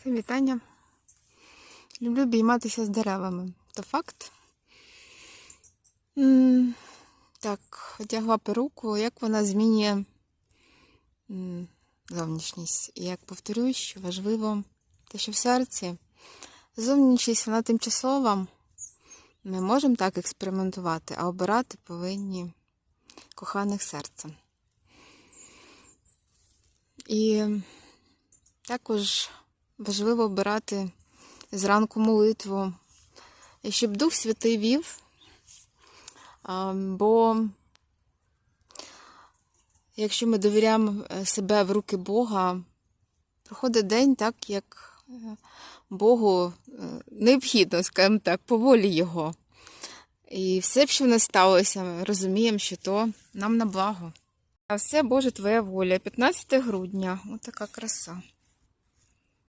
Всім вітання. Люблю обійматися з деревами. То факт. М, Так, одягла перуку, як вона змінює м, зовнішність. І як повторюю, що важливо те, що в серці зовнішність вона тимчасова. Ми можемо так експериментувати, а обирати повинні коханих серцем. І також важливо обирати зранку молитву, і щоб Дух Святий вів, бо якщо ми довіряємо е, себе в руки Бога, проходить день так, як е, Богу е, необхідно, скажімо так, по волі Його. І все, що в нас сталося, ми розуміємо, що то нам на благо. А все, Боже, Твоя воля. 15 грудня. Ось така краса.